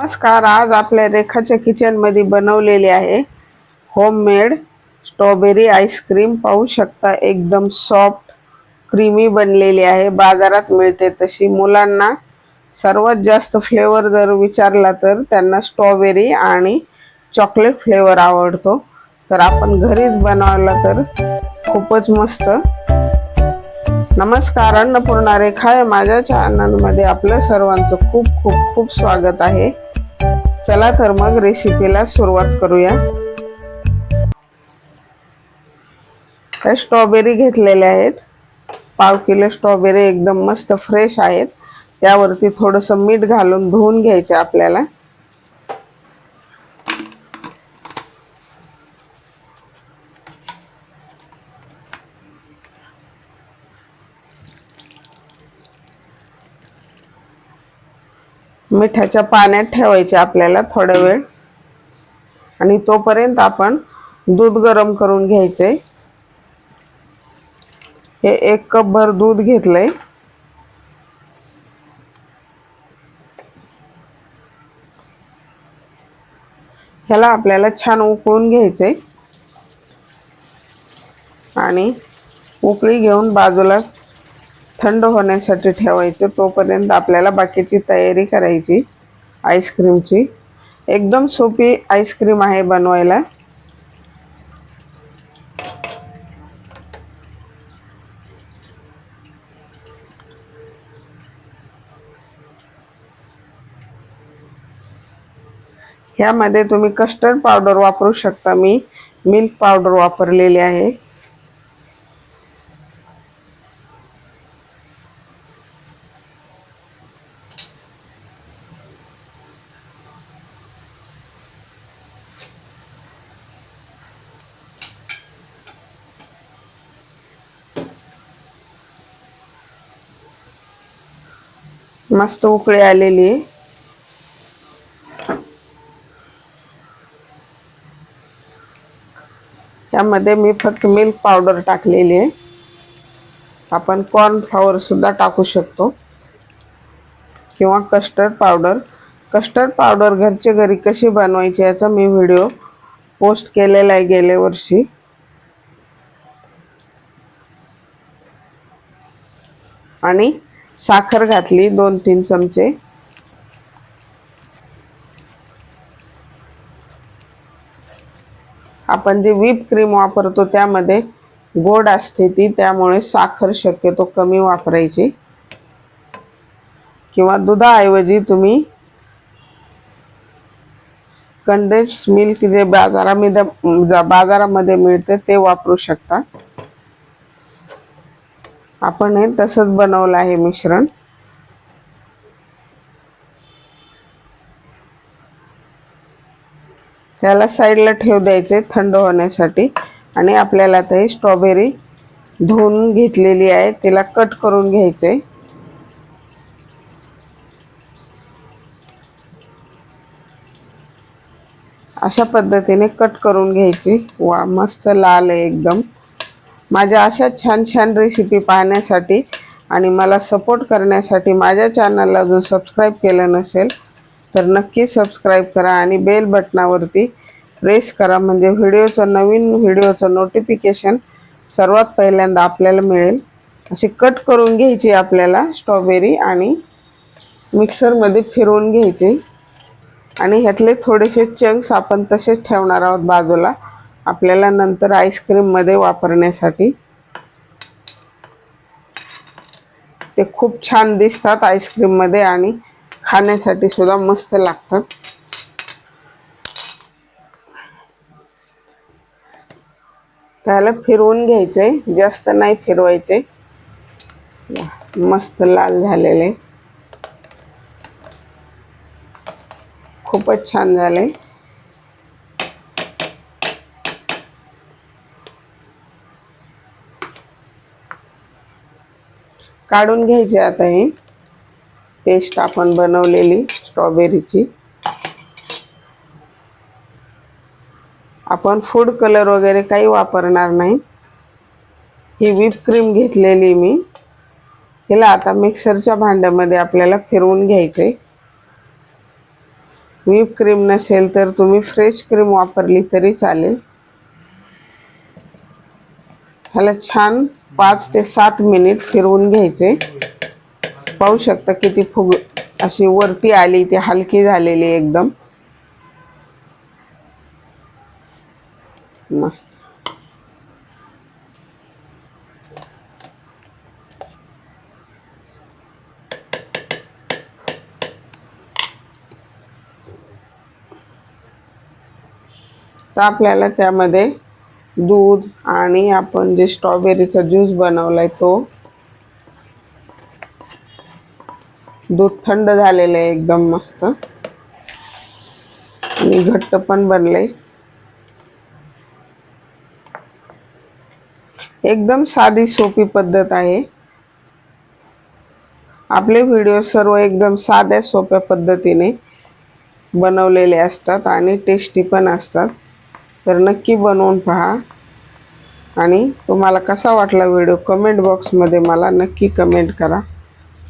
नमस्कार आज आपल्या रेखाच्या किचनमध्ये बनवलेली आहे होममेड स्ट्रॉबेरी आईस्क्रीम पाहू शकता एकदम सॉफ्ट क्रीमी बनलेली आहे. बाजारात मिळते तशी. मुलांना सर्वात जास्त फ्लेवर जर विचारला तर त्यांना स्ट्रॉबेरी आणि चॉकलेट फ्लेवर आवडतो. तर आपण घरीच बनवला तर खूपच मस्त. नमस्कार अन्नपूर्णा रेखा आहे. माझ्या चॅनलमध्ये आपलं सर्वांचं खूप खूप खूप स्वागत आहे. चला तर मग रेसिपीला सुरुवात करूया. हे स्ट्रॉबेरी घेतलेल्या आहेत. पाव किलो स्ट्रॉबेरी एकदम मस्त फ्रेश आहेत. त्यावरती थोडंसं मीठ घालून धुवून घ्यायचे आपल्याला. मिठाच्या पाण्यात ठेवायचे आपल्याला थोडा वेळ. आणि तोपर्यंत आपण दूध गरम करून घ्यायचे. हे एक कप भर दूध घेतलंय. ह्याला आपल्याला छान उकळून घ्यायचे. आणि उकळी घेऊन बाजूला थंड होण्यासाठी ठेवायचं. तोपर्यंत आपल्याला बाकीची तयारी करायची आईस्क्रीमची एकदम सोपी आईस्क्रीम आहे बनवायला. ह्यामध्ये तुम्ही कस्टर्ड पावडर वापरू शकता. मी मिल्क पावडर वापरलेली आहे. मस्त उकळी आलेली आहे. त्यामध्ये मी फक्त मिल्क पावडर टाकलेली आहे. आपण कॉर्नफ्लॉवर सुद्धा टाकू शकतो. किंवा कस्टर्ड पावडर कस्टर्ड पावडर घरचे घरी कशी बनवायची याचा मी व्हिडिओ पोस्ट केलेला आहे गेल्या वर्षी. आणि साखर घातली दोन तीन चमचे. आपण जे व्हीप क्रीम वापरतो त्यामध्ये गोड असते ती त्यामुळे साखर शक्यतो कमी वापरायची. किंवा दुधाऐवजी तुम्ही कंडेन्स मिल्क जे बाजारामध्ये बाजारामध्ये मिळते ते वापरू शकता. आपण हे तसंच बनवलं आहे मिश्रण. त्याला साईडला ठेव द्यायचे थंड होण्यासाठी. आणि आपल्याला आता ही स्ट्रॉबेरी धुवून घेतलेली आहे. तिला कट करून घ्यायचे. अशा पद्धतीने कट करून घ्यायची. वा मस्त लाल आहे एकदम. माझ्या अशा छान छान रेसिपी पाहण्यासाठी आणि मला सपोर्ट करण्यासाठी माझ्या चॅनलला अजून सबस्क्राईब केलं नसेल तर नक्की सबस्क्राईब करा आणि बेल बटनावरती प्रेस करा. म्हणजे व्हिडिओचं नवीन व्हिडिओचं नोटिफिकेशन सर्वात पहिल्यांदा आपल्याला मिळेल. अशी कट करून घ्यायची आपल्याला स्ट्रॉबेरी आणि मिक्सरमध्ये फिरवून घ्यायची. आणि ह्यातले थोडेसे चंक्स आपण तसेच ठेवणार आहोत बाजूला. आपल्याला नंतर आईस्क्रीममध्ये वापरण्यासाठी. ते खूप छान दिसतात आईस्क्रीममध्ये आणि खाण्यासाठी सुद्धा मस्त लागतात. त्याला फिरवून घ्यायचे जास्त नाही फिरवायचे मस्त लाल झालेले. खूपच छान झाले. काढून घ्यायचे आता हे. पेस्ट आपण बनवलेली स्ट्रॉबेरीची आपण फूड कलर वगैरे काही वापरणार नाही. ही व्हीप क्रीम घेतलेली मी. हिला आता मिक्सरच्या भांड्यामध्ये आपल्याला फिरवून घ्यायचे. व्हीप क्रीम नसेल तर तुम्ही फ्रेश क्रीम वापरली तरी चालेल. ह्याला छान पाच ते सात मिनिट फिरवून घ्यायचे. पाहू शकता किती फुग अशी वरती आली ती हलकी झालेली एकदम. मस्त. तर आपल्याला त्यामध्ये दूध आणि आपण जे स्ट्रॉबेरीचा ज्यूस बनवलाय तो. दूध थंड झालेलं आहे एकदम मस्त. आणि घट्ट पण बनलंय. एकदम साधी सोपी पद्धत आहे. आपले व्हिडिओ सर्व एकदम साध्या सोप्या पद्धतीने बनवलेले असतात आणि टेस्टी पण असतात. तर नक्की बनवून पहा. आणि तुम्हाला कसा वाटला व्हिडिओ कमेंट बॉक्समध्ये मला नक्की कमेंट करा.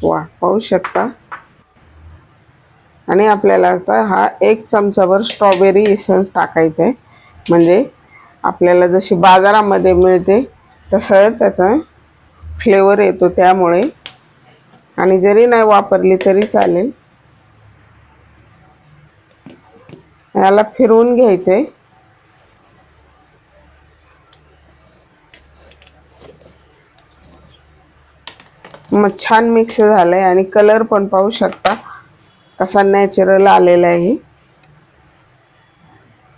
वा पाहू शकता. आणि आपल्याला आता हा एक चमचाभर स्ट्रॉबेरी इसेन्स टाकायचं आहे म्हणजे आपल्याला जशी बाजारामध्ये मिळते तसं त्याचा फ्लेवर येतो त्यामुळे. आणि जरी नाही वापरली तरी चालेल. याला फिरवून घ्यायचं आहे मग छान मिक्स झालं आहे आणि कलर पण पाहू शकता. कसा नॅचरल आलेला आहे.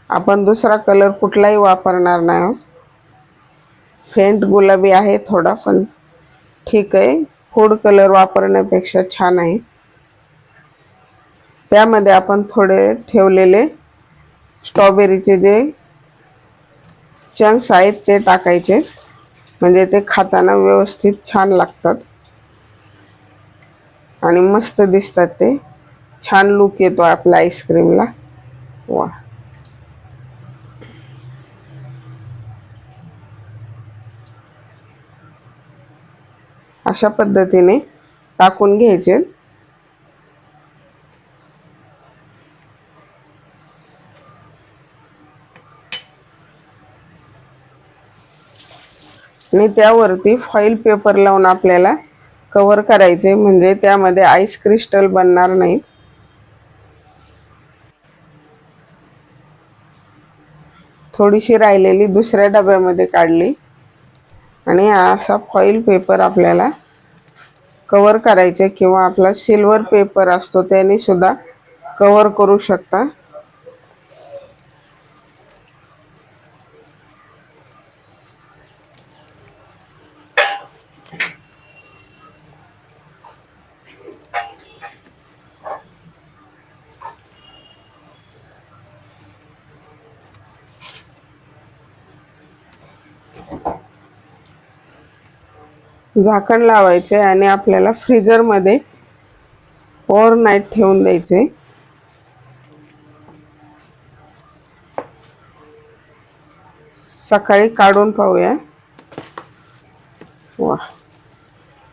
आपण दुसरा कलर कुठलाही वापरणार नाही हो. फेंट गुलाबी आहे थोडा पण ठीक आहे. फूड कलर वापरण्यापेक्षा छान आहे. त्यामध्ये आपण थोडे ठेवलेले स्ट्रॉबेरीचे जे चंक्स आहेत ते टाकायचे. म्हणजे ते खाताना व्यवस्थित छान लागतात. आणि मस्त दिसतात ते. छान लुक येतो आपल्या आईस्क्रीमला वा. अशा पद्धतीने टाकून घ्यायचे. आणि त्यावरती फॉईल पेपर लावून आपल्याला कव्हर करायचे म्हणजे त्यामध्ये आईस क्रिस्टल बनणार नाहीत. थोडीशी राहिलेली दुसऱ्या डब्यामध्ये काढली. आणि असा फॉईल पेपर आपल्याला कवर करायचे किंवा आपला सिल्वर पेपर असतो त्याने सुद्धा कवर करू शकता. झाकण लावायचे आणि आपल्याला फ्रीजरमध्ये नाईट ठेवून द्यायचे. सकाळी काढून पाहूया. वा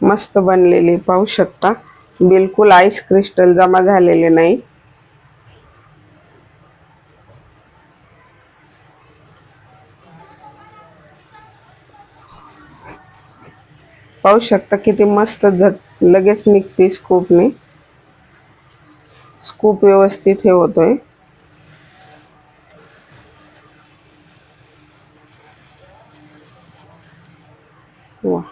मस्त बनलेली पाहू शकता. बिलकुल आईस क्रिस्टल जमा झालेले नाही. पाहू शकता किती मस्त झट लगेच निघते स्कूपने स्कूप व्यवस्थित हे होतोय वा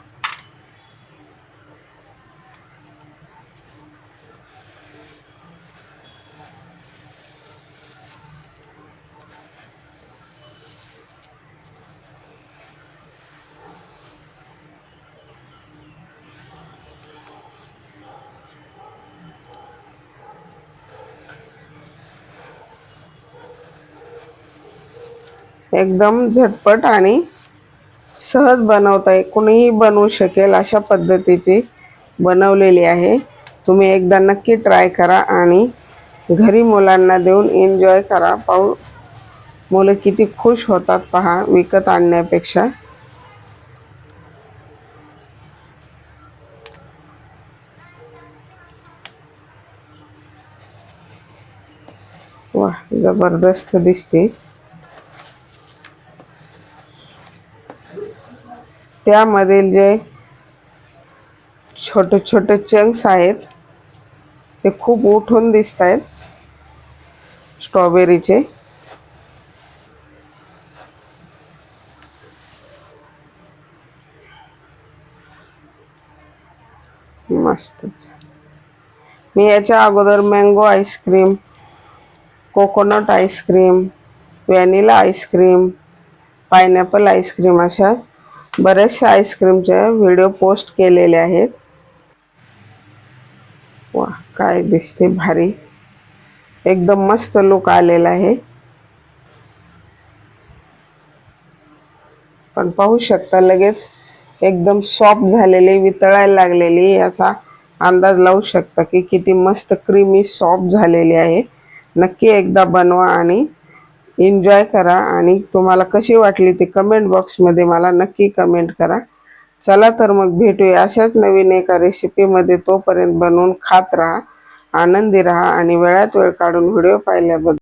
एकदम झटपट आणि सहज बनवता आहे कुणीही बनवू शकेल अशा पद्धतीची बनवलेली आहे. तुम्ही एकदा नक्की ट्राय करा आणि घरी मुलांना देऊन एन्जॉय करा. पाहू मुलं किती खुश होतात पहा विकत आणण्यापेक्षा. वा जबरदस्त दिसते. त्यामधील जे छोटे छोटे चंक्स आहेत ते खूप उठून दिसत आहेत. स्ट्रॉबेरीचे मस्तच. मी याच्या अगोदर mango ice cream coconut ice cream vanilla ice cream pineapple ice cream अशा बऱ्याचशा आईस्क्रीमच्या व्हिडिओ पोस्ट केलेले आहेत. वा काय दिसते भारी. एकदम मस्त लुक आलेला आहे. पण पाहू शकता लगेच एकदम सॉफ्ट झालेली वितळायला लागलेली याचा अंदाज लावू शकता की किती मस्त क्रीमी सॉफ्ट झालेली आहे. नक्की एकदा बनवा आणि एन्जॉय करा आणि तुम्हाला कशी वाटली ती कमेंट बॉक्समध्ये मला नक्की कमेंट करा. चला तर मग भेटूया अशाच नवीन एका रेसिपीमध्ये तोपर्यंत बनवून खात राहा आनंदी राहा आणि वेळात वेळ काढून व्हिडिओ पाहिल्याबद्दल.